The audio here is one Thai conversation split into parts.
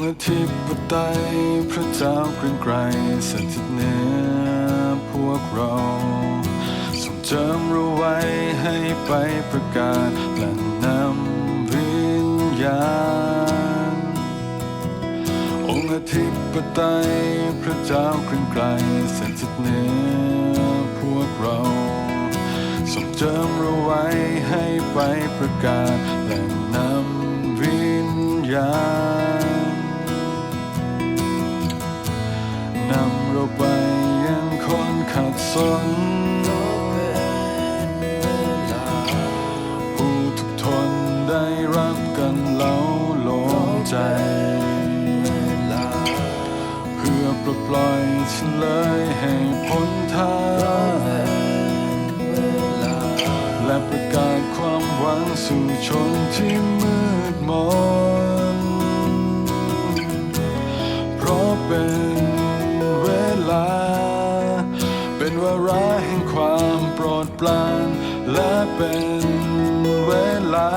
ค์อธิปไตยพระเจ้าเกรงไกรสถิตเหนือพวกเราทรงเจำเราไว้ให้ไปประกาศและนำวิญญาณ องค์อธิปไตยพระเจ้าเกรงไกรสถิตเหนือพวกเราทรงเจำเราไว้ให้ไปประกาศและนำวิญญาณ เราไปยังคนขัดสนผู้ทุกทนได้รับกันเล้าโลงใจ เพื่อปลดปล่อยฉันเลยให้พ้นทางและประกาศความหวังสู่ชนที่มืดมนเพราะเป็น ปรดปรานและเป็นเวลา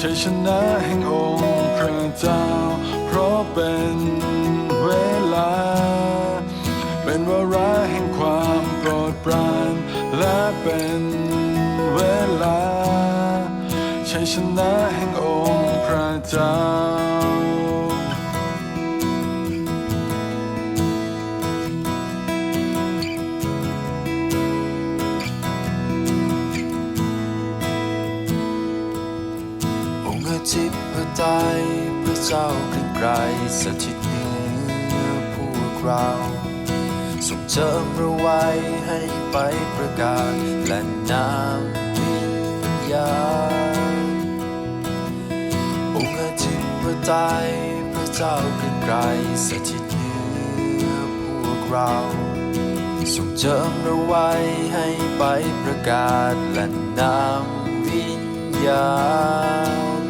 ชัยชนะแห่งองค์พระเจ้า เพราะเป็นเวลา เป็นวาระแห่งความโปรดปรานและเป็นเวลาชัยชนะแห่งองค์พระเจ้า ไกรสถิตเหนือพวกเราทรงเจิมเราไว้ให้ไปประกาศและนำวิญญาณองค์อธิปไตยพระเจ้าเกรียงไกรสถิตเหนือพวกเราทรงเจิมเราไว้ให้ไปประกาศและนำวิญญาณ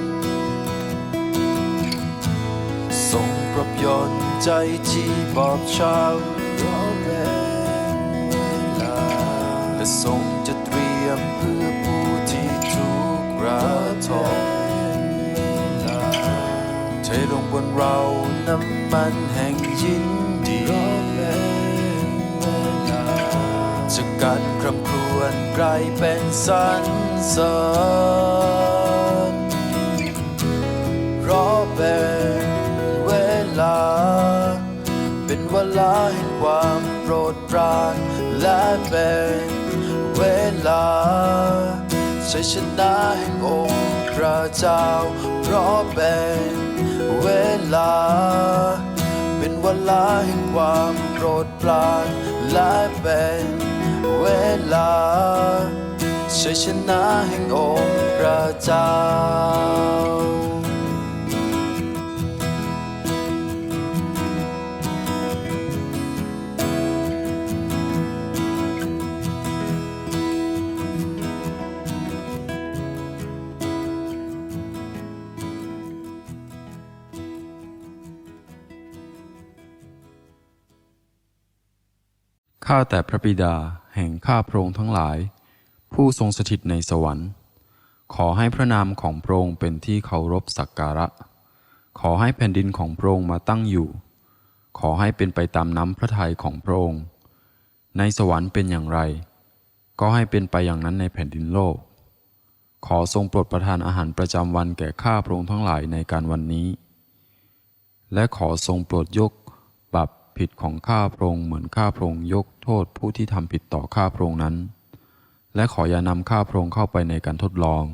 ปรับยนต์ใจที่บอบช้ำรอเป็นเวลาและทรงจะเตรียมเพื่อผู้ที่ทุกข์ระทมเทลงบนเราน้ำมันแห่งยินดีจะการคร่ำครวญกลายเป็นสันสรรเสริญ แห่งความโปรดปรานและเป็นเวลาชัยชนะแห่งองค์พระเจ้า เพราะเป็นเวลา เป็นเวลาแห่งความโปรดปรานและเป็นเวลาชัยชนะแห่งองค์พระเจ้า ข้าแต่พระบิดาแห่งข้าพระองค์ทั้งหลาย ผู้ทรงสถิตในสวรรค์ ขอให้พระนามของพระองค์เป็นที่เคารพสักการะ ขอให้แผ่นดินของพระองค์มาตั้งอยู่ ขอให้เป็นไปตามน้ำพระทัยของพระองค์ ในสวรรค์เป็นอย่างไร ก็ให้เป็นไปอย่างนั้นในแผ่นดินโลก ขอทรงโปรดประทานอาหารประจำวันแก่ข้าพระองค์ทั้งหลายในการวันนี้ และขอทรงโปรดยก ผิดของข้าพระองค์เหมือนข้าพระองค์ยกโทษผู้ที่ทำผิดต่อข้าพระองค์นั้น และขออย่านำข้าพระองค์เข้าไปในการทดลอง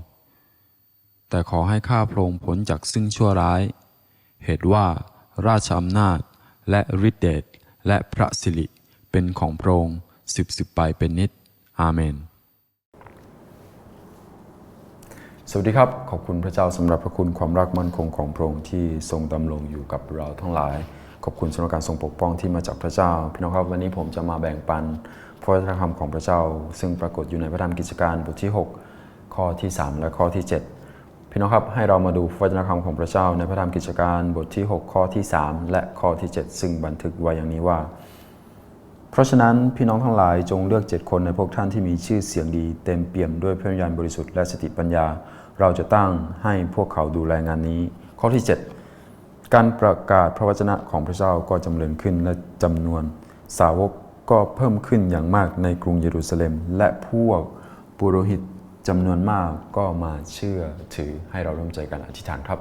แต่ขอให้ข้าพระองค์พ้นจากซึ่งชั่วร้าย เหตุว่าราชอำนาจและฤทธิเดชและพระสิริเป็นของพระองค์สิบสิบไปเป็นนิจอาเมน สวัสดีครับ ขอบคุณพระเจ้าสำหรับพระคุณความรักมั่นคงของพระองค์ที่ทรงดำรงอยู่กับเราทั้งหลาย ขอบคุณสำหรับการทรงปกป้องที่มาจากพระเจ้า พี่น้องครับวันนี้ผมจะมาแบ่งปันพระวจนะคำของพระเจ้า ซึ่งปรากฏอยู่ในพระธรรมกิจการบทที่ 6 ข้อที่ 3 และข้อที่ 7 พี่น้องครับให้เรามาดูพระวจนะคำของพระเจ้า ในพระธรรมกิจการบทที่ 6 ข้อที่ 3 และข้อที่ 7 ซึ่งบันทึกไว้อย่างนี้ว่า เพราะฉะนั้นพี่น้องทั้งหลายจงเลือกเจ็ดคนในพวกท่านที่มีชื่อเสียงดี เต็มเปี่ยมด้วยพระวิญญาณบริสุทธิ์และสติปัญญา เราจะตั้งให้พวกเขาดูแลงานนี้ ข้อที่ การประกาศพระวจนะของพระเจ้าก็จำเริญขึ้นและจำนวนสาวกก็เพิ่มขึ้นอย่างมากในกรุงเยรูซาเล็ม และพวกปุโรหิตจำนวนมากก็มาเชื่อถือให้เราร่วมใจกันอธิษฐานครับ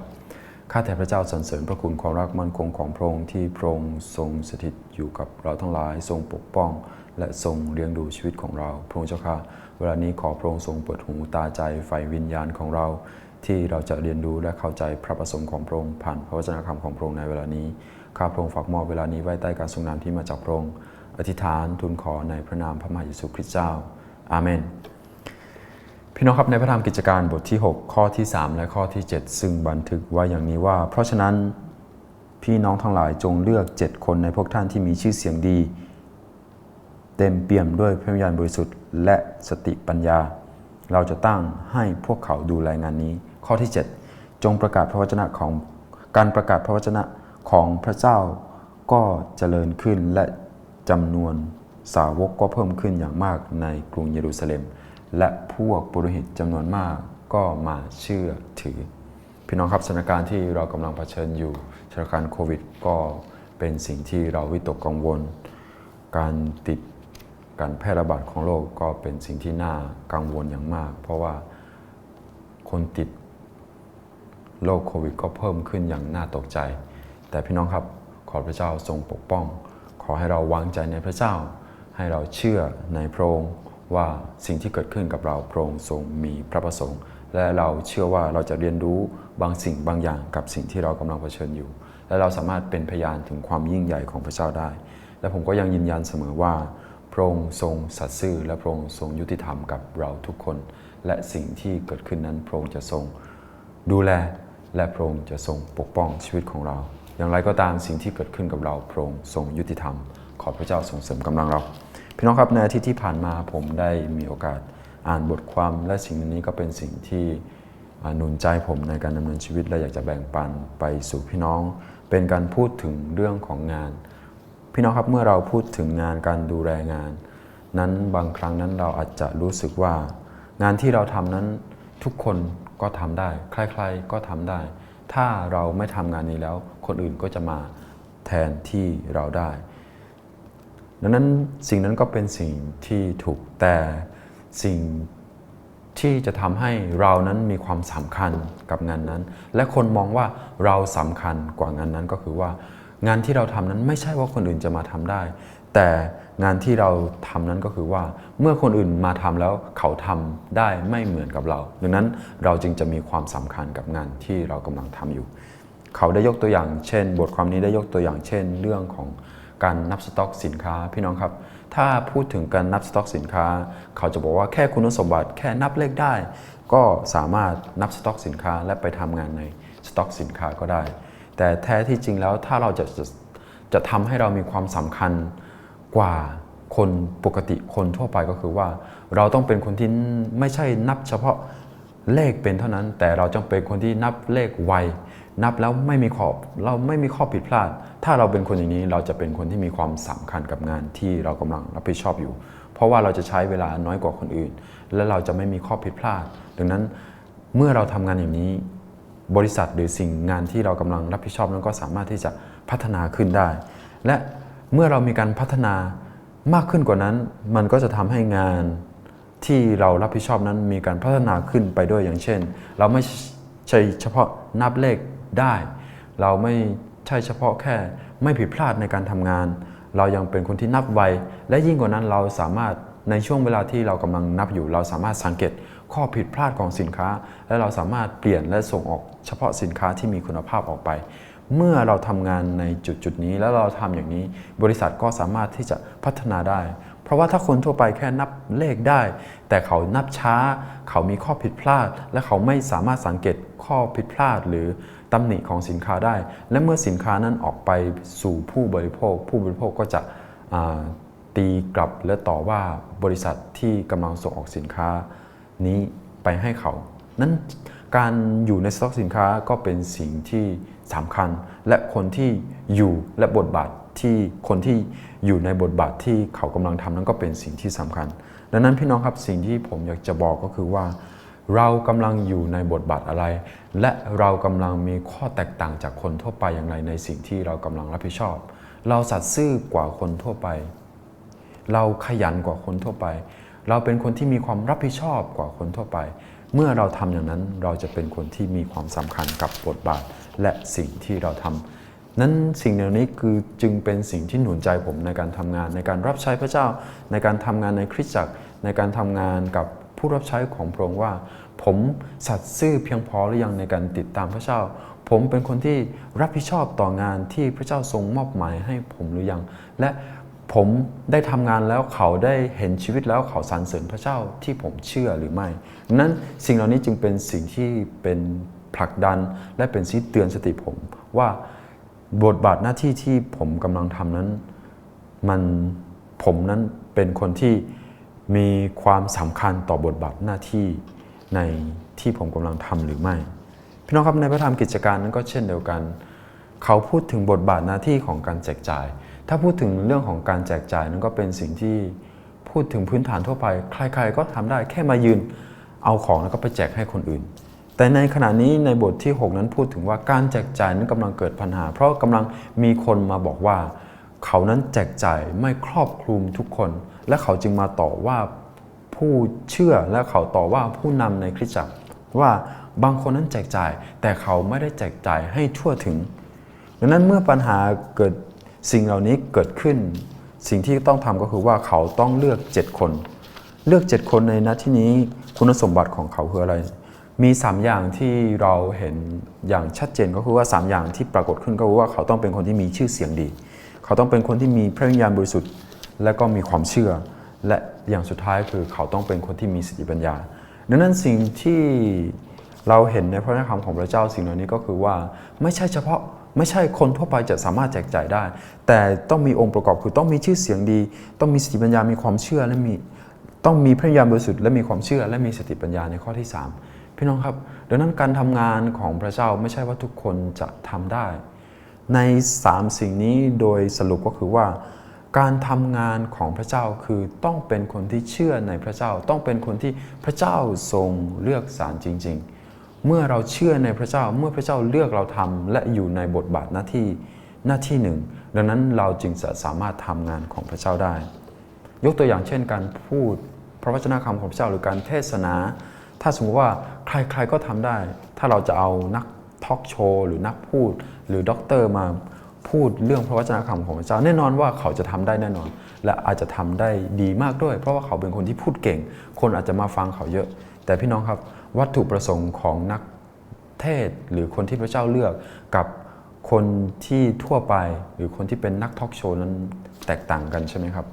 ข้าแต่พระเจ้าสรรเสริญพระคุณความรักมั่นคงของพระองค์ที่พระองค์ทรงสถิตอยู่กับเราทั้งหลายทรงปกป้อง และทรงเลี้ยงดูชีวิตของเรา พระองค์เจ้าค่ะเวลานี้ขอพระองค์ทรงเปิดหูตาใจไฟวิญญาณของเรา ที่เราจะเรียนรู้และเข้าใจพระประสงค์ของพระองค์ผ่านพระวจนะคำของพระองค์ในเวลานี้ ข้าพระองค์ฝากมอบเวลานี้ไว้ใต้การทรงนามที่มาจากพระองค์อธิษฐานทูลขอในพระนามพระมหาเยซูคริสต์เจ้า อาเมน พี่น้องครับในพระธรรมกิจการบทที่ 6 ข้อที่ 3 และข้อที่ 7 ซึ่งบันทึกไว้อย่างนี้ว่า เพราะฉะนั้นพี่น้องทั้งหลายจงเลือก 7 คนในพวกท่านที่มีชื่อเสียงดี เต็มเปี่ยมด้วยพระวิญญาณบริสุทธิ์และสติปัญญา เราจะตั้งให้พวกเขาดูแลงานนี้ ข้อที่ 7 จงประกาศพระวจนะของการประกาศพระวจนะของพระเจ้าก็เจริญขึ้นและจำนวนสาวกก็เพิ่มขึ้นอย่างมากในกรุงเยรูซาเล็ม และพวกปุโรหิตจำนวนมากก็มาเชื่อถือ พี่น้องครับสถานการณ์ที่เรากำลังเผชิญอยู่สถานการณ์โควิดก็เป็นสิ่งที่เราวิตกกังวล การติดการแพร่ระบาดของโรคก็เป็นสิ่งที่น่ากังวลอย่างมาก เพราะว่าคนติด โรคโควิดก็เพิ่มขึ้นอย่างน่าตกใจ แต่พี่น้องครับขอพระเจ้าทรงปกป้อง ขอให้เราวางใจในพระเจ้า ให้เราเชื่อในพระองค์ว่าสิ่งที่เกิดขึ้นกับเราพระองค์ทรงมีพระประสงค์ และเราเชื่อว่าเราจะเรียนรู้บางสิ่งบางอย่างกับสิ่งที่เรากำลังเผชิญอยู่ และเราสามารถเป็นพยานถึงความยิ่งใหญ่ของพระเจ้าได้ และผมก็ยังยืนยันเสมอว่าพระองค์ทรงสัตย์ซื่อและพระองค์ทรงยุติธรรมกับเราทุกคน และสิ่งที่เกิดขึ้นนั้นพระองค์จะทรงดูแล และพระองค์จะทรงปกป้องชีวิตของเรา อย่างไรก็ตามสิ่งที่เกิดขึ้นกับเราพระองค์ทรงยุติธรรม ขอพระเจ้าทรงเสริมกำลังเรา พี่น้องครับในอาทิตย์ที่ผ่านมาผมได้มีโอกาสอ่านบทความและสิ่งนี้ก็เป็นสิ่งที่หนุนใจผมในการดำเนินชีวิตและอยากจะแบ่งปันไปสู่พี่น้อง เป็นการพูดถึงเรื่องของงาน พี่น้องครับเมื่อเราพูดถึงงานการดูแลงาน นั้นบางครั้งนั้นเราอาจจะรู้สึกว่า งานที่เราทำนั้นทุกคน ก็ทำได้ ใครๆก็ทำได้ ถ้าเราไม่ทำงานนี้แล้ว คนอื่นก็จะมาแทนที่เราได้ ดังนั้นสิ่งนั้นก็เป็นสิ่งที่ถูกแต่สิ่งที่จะทำให้เรานั้นมีความสำคัญกับงานนั้น และคนมองว่าเราสำคัญกว่างานนั้นก็คือว่า งานที่เราทำนั้นไม่ใช่ว่าคนอื่นจะมาทำได้ แต่งานที่เราทำนั้นก็คือว่าเมื่อคนอื่นมาทำแล้วเขาทำได้ไม่เหมือนกับเรา ดังนั้นเราจึงจะมีความสำคัญกับงานที่เรากำลังทำอยู่ เขาได้ยกตัวอย่าง เช่น บทความนี้ได้ยกตัวอย่างเช่น เรื่องของการนับสต็อกสินค้าพี่น้องครับ ถ้าพูดถึงการนับสต็อกสินค้า เขาจะบอกว่าแค่คุณสมบัติแค่นับเลขได้ ก็สามารถนับสต็อกสินค้าและไปทำงานในสต็อกสินค้าก็ได้ แต่แท้ที่จริงแล้วถ้าเราจะจะจะทำให้เรามีความสำคัญ กว่าคนปกติคนทั่วไปก็คือว่า เราต้องเป็นคนที่ไม่ใช่นับเฉพาะเลขเป็นเท่านั้น แต่เราจำเป็นคนที่นับเลขไวนับแล้วไม่มีขอบเราไม่มีข้อผิดพลาด ถ้าเราเป็นคนอย่างนี้เราจะเป็นคนที่มีความสำคัญกับงานที่เรากำลังรับผิดชอบอยู่ เพราะว่าเราจะใช้เวลาน้อยกว่าคนอื่น และเราจะไม่มีข้อผิดพลาด ดังนั้นเมื่อเราทำงานอย่างนี้บริษัทหรือสิ่งงานที่เรากำลังรับผิดชอบนั้นก็สามารถที่จะพัฒนาขึ้นได้ และ เมื่อเรามีการพัฒนามากขึ้นกว่านั้น มันก็จะทำให้งานที่เรารับผิดชอบนั้นมีการพัฒนาขึ้นไปด้วยอย่างเช่น เราไม่ใช่เฉพาะนับเลขได้ เราไม่ใช่เฉพาะแค่ไม่ผิดพลาดในการทำงาน เรายังเป็นคนที่นับไวและยิ่งกว่านั้นเราสามารถในช่วงเวลาที่เรากำลังนับอยู่ เราสามารถสังเกตข้อผิดพลาดของสินค้า และเราสามารถเปลี่ยนและส่งออกเฉพาะสินค้าที่มีคุณภาพออกไป เมื่อเราทำงานในจุดจุดนี้แล้วเราทำอย่างนี้ บริษัทก็สามารถที่จะพัฒนาได้ เพราะว่าถ้าคนทั่วไปแค่นับเลขได้ แต่เขานับช้า เขามีข้อผิดพลาด และเขาไม่สามารถสังเกตข้อผิดพลาด หรือตำหนิของสินค้าได้ และเมื่อสินค้านั้นออกไปสู่ผู้บริโภค ผู้บริโภคก็จะตีกลับและต่อว่าบริษัทที่กำลังส่งออกสินค้านี้ไปให้เขา นั้นการอยู่ในสต็อกสินค้าก็เป็นสิ่งที่ สำคัญ และคนที่อยู่และบทบาทที่คนที่อยู่ในบทบาทที่เขากำลังทำนั้นก็เป็นสิ่งที่สำคัญ ดังนั้นพี่น้องครับสิ่งที่ผมอยากจะบอกก็คือว่า เรากำลังอยู่ในบทบาทอะไร และเรากำลังมีข้อแตกต่างจากคนทั่วไปอย่างไรในสิ่งที่เรากำลังรับผิดชอบ เราสัตย์ซื่อกว่าคนทั่วไป เราขยันกว่าคนทั่วไป เราเป็นคนที่มีความรับผิดชอบกว่าคนทั่วไป เมื่อเราทำอย่างนั้นเราจะเป็นคนที่มีความสำคัญกับบทบาท และสิ่งที่เราทำนั้นสิ่งเหล่านี้คือจึงเป็นสิ่งที่หนุนใจผมในการทำงาน ในการรับใช้พระเจ้า ในการทำงานในคริสตจักร ในการทำงานกับผู้รับใช้ของพระองค์ว่า ผมสัตย์ซื่อเพียงพอหรือยังในการติดตามพระเจ้า ผมเป็นคนที่รับผิดชอบต่องานที่พระเจ้าทรงมอบหมายให้ผมหรือยัง และผมได้ทำงานแล้วเขาได้เห็นชีวิตแล้วเขาสรรเสริญพระเจ้าที่ผมเชื่อหรือไม่ นั้นสิ่งเหล่านี้จึงเป็นสิ่งที่เป็น ผลักดัน และเป็นสิ่เตือนสติผม ว่าบทบาทหน้าที่ที่ผมกำลังทำนั้น มันผมนั้นเป็นคนที่มีความสำคัญต่อบทบาทหน้าที่ในที่ผมกำลังทำหรือไม่ พี่น้องครับในพระธรรมกิจการนั้นก็เช่นเดียวกัน เขาพูดถึงบทบาทหน้าที่ของการแจกจ่าย ถ้าพูดถึงเรื่องของการแจกจ่ายนั้นก็เป็นสิ่งที่พูดถึงพื้นฐานทั่วไป ใครๆก็ทำได้แค่มายืนเอาของแล้วก็ไปแจกให้คนอื่น แต่ในขณะนี้ในบทที่ 6 นั้นพูดถึงว่าการแจกจ่ายนั้นกำลังเกิดปัญหา เพราะกำลังมีคนมาบอกว่า เขานั้นแจกจ่ายไม่ครอบคลุมทุกคน และเขาจึงมาต่อว่าผู้เชื่อและเขาต่อว่าผู้นำในคริสตจักรว่าบางคนนั้นแจกจ่าย แต่เขาไม่ได้แจกจ่ายให้ทั่วถึง ดังนั้นเมื่อปัญหาเกิดสิ่งเหล่านี้เกิดขึ้น สิ่งที่ต้องทำก็คือว่าเขาต้องเลือก 7 คน เลือก 7 คนในนัดที่นี้คุณสมบัติของเขาคืออะไร มี3อย่างที่เราเห็นอย่างชัดเจนก็คือว่า 3 อย่างที่ปรากฏขึ้นก็คือว่าเขาต้องเป็นคนที่มีชื่อเสียงดี เขาต้องเป็นคนที่มีพระวิญญาณบริสุทธิ์ และก็มีความเชื่อ และอย่างสุดท้ายคือเขาต้องเป็นคนที่มีสติปัญญา ดังนั้นสิ่งที่เราเห็นในพระนครของพระเจ้าสิ่งเหล่านี้ก็คือว่าไม่ใช่เฉพาะไม่ใช่คนทั่วไปจะสามารถแจกจ่ายได้ แต่ต้องมีองค์ประกอบคือต้องมีชื่อเสียงดี ต้องมีสติปัญญา มีความเชื่อและมีต้องมีพระวิญญาณบริสุทธิ์และมีความเชื่อ และมีสติปัญญาในข้อที่ 3 พี่น้องครับดังนั้นการทำงานของพระเจ้าไม่ใช่ว่าทุกคนจะทำได้ ใน 3 สิ่งนี้โดยสรุปก็คือว่า การทำงานของพระเจ้าคือต้องเป็นคนที่เชื่อในพระเจ้า ต้องเป็นคนที่พระเจ้าทรงเลือกสารจริง ๆ เมื่อเราเชื่อในพระเจ้าเมื่อพระเจ้าเลือกเราทำและอยู่ในบทบาทหน้าที่หน้าที่หนึ่ง ดังนั้นเราจึงจะสามารถทำงานของพระเจ้าได้ ยกตัวอย่างเช่น การพูดพระวจนะคำของพระเจ้าหรือการเทศนา ถ้าสมมติว่าใครๆก็ทำได้ ถ้าเราจะเอานักทอล์กโชว์หรือนักพูด หรือด็อกเตอร์มาพูดเรื่องพระวจนะคำของพระเจ้าแน่นอนว่าเขาจะทำได้แน่นอน และอาจจะทำได้ดีมากด้วย เพราะว่าเขาเป็นคนที่พูดเก่ง คนอาจจะมาฟังเขาเยอะ แต่พี่น้องครับวัตถุประสงค์ของนักเทศหรือคนที่พระเจ้าเลือกกับคนที่ทั่วไปหรือคนที่เป็นนักทอล์กโชว์นั้นแตกต่างกันใช่ไหมครับ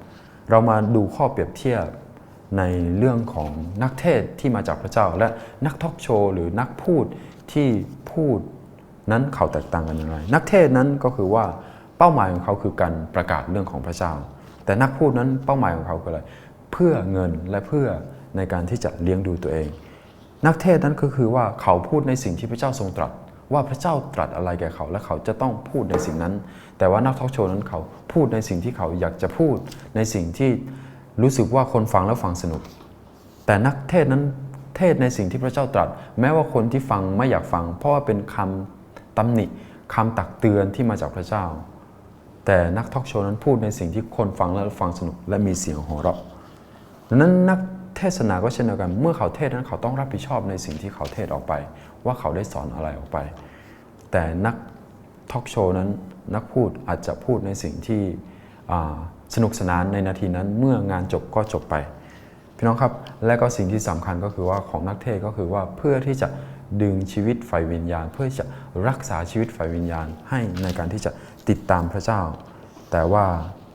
เรามาดูข้อเปรียบเทียบ ในเรื่องของนักเทศที่มาจากพระเจ้า และนักทอกโชว์หรือนักพูดที่พูดนั้นเขาแตกต่างกันอย่างไร นักเทศนั้นก็คือว่าเป้าหมายของเขาคือการประกาศเรื่องของพระเจ้า แต่นักพูดนั้นเป้าหมายของเขาคืออะไร เพื่อเงินและเพื่อในการที่จะเลี้ยงดูตัวเอง นักเทศนั้นก็คือว่าเขาพูดในสิ่งที่พระเจ้าทรงตรัส ว่าพระเจ้าตรัสอะไรแก่เขา และเขาจะต้องพูดในสิ่งนั้น แต่ว่านักทอกโชว์นั้นเขาพูดในสิ่งที่เขาอยากจะพูดในสิ่งที่ รู้สึกว่าคนฟังแล้วฟังสนุก แต่นักเทศนั้นเทศในสิ่งที่พระเจ้าตรัส แม้ว่าคนที่ฟังไม่อยากฟัง เพราะว่าเป็นคำตำหนิคำตักเตือนที่มาจากพระเจ้า แต่นักทอกโชว์นั้นพูดในสิ่งที่คนฟังแล้วฟังสนุก และมีเสียงหัวเราะดังนั้นนักเทศนาก็เช่นเดียวกันเมื่อเขาเทศนั้นเขาต้องรับผิดชอบในสิ่งที่เขาเทศออกไป ว่าเขาได้สอนอะไรออกไป แต่นักทอกโชว์นั้นนักพูดอาจจะพูดในสิ่งที่ สนุกสนานในนาทีนั้นเมื่องานจบก็จบไป พี่น้องครับและก็สิ่งที่สำคัญก็คือว่าของนักเทศก็คือว่าเพื่อที่จะดึงชีวิตไฟวิญญาณ เพื่อจะรักษาชีวิตไฟวิญญาณให้ในการที่จะติดตามพระเจ้า แต่ว่า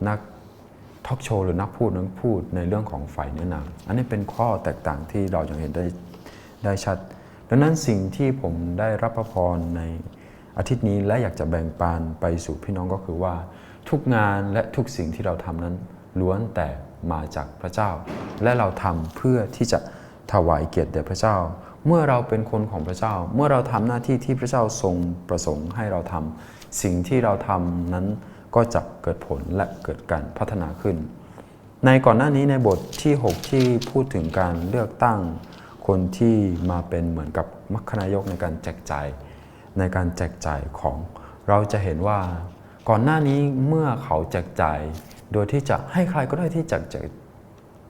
นักทอล์กโชว์หรือนักพูดนั้นพูดในเรื่องของฝ่ายเนื้อหนังอันนี้เป็นข้อแตกต่างที่เรายังเห็นได้ได้ชัด ดังนั้นสิ่งที่ผมได้รับพระพรในอาทิตย์นี้และอยากจะแบ่งปันไปสู่พี่น้องก็คือว่า ทุกงานและทุกสิ่งที่เราทำนั้น ล้วนแต่มาจากพระเจ้า และเราทำเพื่อที่จะถวายเกียรติแด่พระเจ้า เมื่อเราเป็นคนของพระเจ้า เมื่อเราทำหน้าที่ที่พระเจ้าทรงประสงค์ให้เราทำสิ่งที่เราทำนั้นก็จะเกิดผลและเกิดการพัฒนาขึ้น ในก่อนหน้านี้ในบทที่ 6 ที่พูดถึงการเลือกตั้งคนที่มาเป็นเหมือนกับมัคคณายกในการแจกจ่ายในการแจกจ่ายของเราจะเห็นว่า ก่อนหน้านี้เมื่อเขาแจกจ่ายโดยที่จะให้ใครก็ได้ที่แจก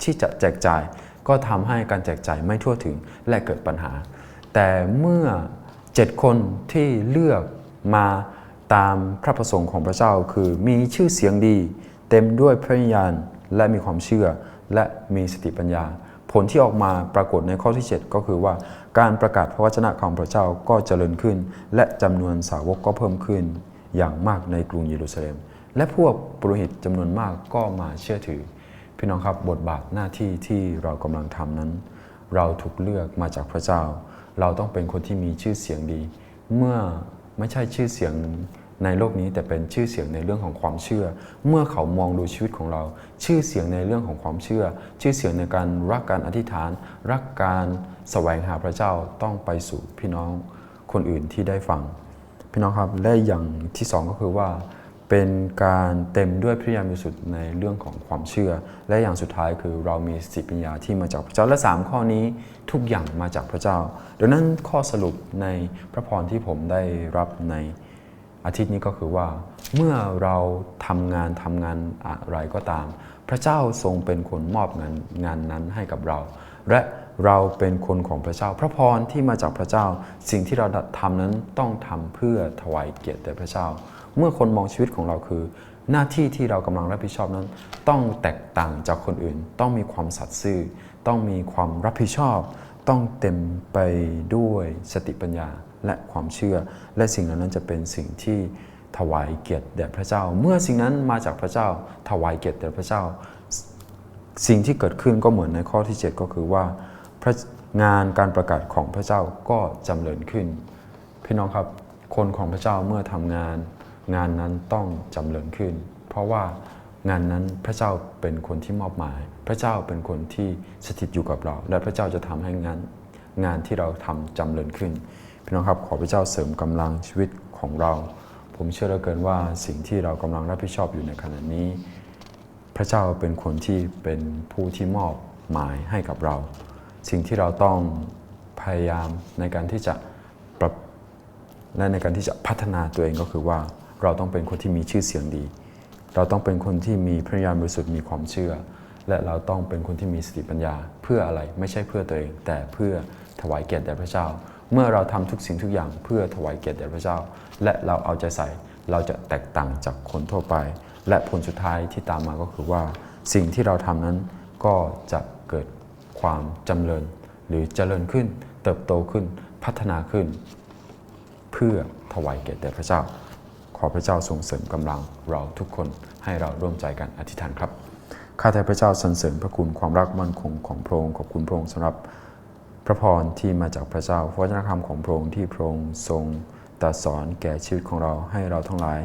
ที่จะแจกจ่าย ก็ทำให้การแจกจ่ายไม่ทั่วถึงและเกิดปัญหา แต่เมื่อเจ็ดคนที่เลือกมาตามพระประสงค์ของพระเจ้าคือมีชื่อเสียงดี เต็มด้วยพระวิญญาณและมีความเชื่อและมีสติปัญญา ผลที่ออกมาปรากฏในข้อที่ 7 ก็คือว่าการประกาศพระวจนะของพระเจ้าก็เจริญขึ้น และจำนวนสาวกก็เพิ่มขึ้น อย่างมากในกรุงเยรูซาเล็ม และพวกปุโรหิตจำนวนมากก็มาเชื่อถือ พี่น้องครับบทบาทหน้าที่ที่เรากำลังทำนั้น เราถูกเลือกมาจากพระเจ้า เราต้องเป็นคนที่มีชื่อเสียงดี เมื่อไม่ใช่ชื่อเสียงในโลกนี้แต่เป็นชื่อเสียงในเรื่องของความเชื่อ เมื่อเขามองดูชีวิตของเรา ชื่อเสียงในเรื่องของความเชื่อ ชื่อเสียงในการรักการอธิษฐาน รักการแสวงหาพระเจ้าต้องไปสู่พี่น้องคนอื่นที่ได้ฟัง พี่น้องครับและอย่างที่สองก็คือว่า เป็นการเต็มด้วยพระญาณบริสุทธิ์ในเรื่องของความเชื่อ และอย่างสุดท้ายคือเรามีสติปัญญาที่มาจากพระเจ้าและ 3 ข้อนี้ทุกอย่างมาจากพระเจ้า ดังนั้นข้อสรุปในพระพรที่ผมได้รับในอาทิตย์นี้ก็คือว่า เมื่อเราทำงานทำงานอะไรก็ตาม พระเจ้าทรงเป็นคนมอบงานงานนั้นให้กับเรา และ เราเป็นคนของพระเจ้า พระพรที่มาจากพระเจ้า สิ่งที่เราทำนั้นต้องทำเพื่อถวายเกียรติแด่พระเจ้า เมื่อคนมองชีวิตของเราคือ หน้าที่ที่เรากำลังรับผิดชอบนั้น ต้องแตกต่างจากคนอื่น ต้องมีความสัตย์ซื่อ ต้องมีความรับผิดชอบ ต้องเต็มไปด้วยสติปัญญาและความเชื่อ และสิ่งเหล่านั้นจะเป็นสิ่งที่ถวายเกียรติแด่พระเจ้า เมื่อสิ่งนั้นมาจากพระเจ้า ถวายเกียรติแด่พระเจ้า สิ่งที่เกิดขึ้นก็เหมือนในข้อที่ 7 ก็คือว่า พระงานการประกาศของพระเจ้าก็จำเริญขึ้น พี่น้องครับคนของพระเจ้าเมื่อทำงาน งานนั้นต้องจำเริญขึ้น เพราะว่างานนั้นพระเจ้าเป็นคนที่มอบหมาย พระเจ้าเป็นคนที่สถิตอยู่กับเรา และพระเจ้าจะทำให้งานงานที่เราทำจำเริญขึ้น พี่น้องครับขอพระเจ้าเสริมกำลังชีวิตของเรา ผมเชื่อเหลือเกินว่าสิ่งที่เรากำลังรับผิดชอบอยู่ในขณะนี้ พระเจ้าเป็นคนที่เป็นผู้ที่มอบหมายให้กับเรา สิ่งที่เราต้องพยายามในการที่จะปรับและในการที่จะพัฒนาตัวเองก็คือว่าเราต้องเป็นคนที่มีชื่อเสียงดี เราต้องเป็นคนที่มีพระญาณบริสุทธิ์มีความเชื่อ และเราต้องเป็นคนที่มีสติปัญญา เพื่ออะไรไม่ใช่เพื่อตัวเอง แต่เพื่อถวายเกียรติแด่พระเจ้า เมื่อเราทำทุกสิ่งทุกอย่างเพื่อถวายเกียรติแด่พระเจ้า และเราเอาใจใส่เราจะแตกต่างจากคนทั่วไป และผลสุดท้ายที่ตามมาก็คือว่า สิ่งที่เราทำนั้นก็จะ ความจำเริญ หรือเจริญขึ้น เติบโตขึ้นพัฒนาขึ้น เพื่อถวายเกียรติแด่พระเจ้า ขอพระเจ้าทรงเสริมกำลังเราทุกคนให้เราร่วมใจกันอธิษฐานครับข้าแต่พระเจ้าสรรเสริญพระคุณความรักมั่นคงของพระองค์ขอบคุณพระองค์สำหรับพระพรที่มาจากพระเจ้าพระวจนะคำของพระองค์ที่พระองค์ทรงตรัสสอนแก่ชีวิตของเราให้เราทั้งหลาย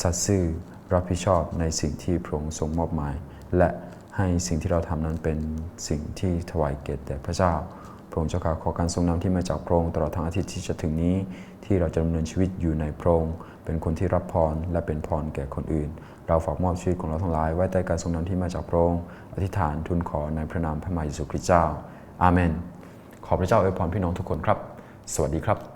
สัตย์ซื่อรับผิดชอบในสิ่งที่พระองค์ทรงมอบหมาย และ ให้สิ่งที่เราทำนั้นเป็นสิ่งที่ถวายเกียรติแด่พระเจ้า พระองค์เจ้าข้าขอการทรงนำที่มาจากพระองค์ตลอดทั้งอาทิตย์ที่จะถึงนี้ ที่เราจะดำเนินชีวิตอยู่ในพระองค์เป็นคนที่รับพรและเป็นพรแก่คนอื่น เราฝากมอบชีวิตของเราทั้งหลาย ไว้ใต้การทรงนำที่มาจากพระองค์อธิษฐานทูลขอในพระนามพระมหาเยซูคริสต์เจ้า อาเมน ขอพระเจ้าอวยพรพี่น้องทุกคนครับ สวัสดีครับ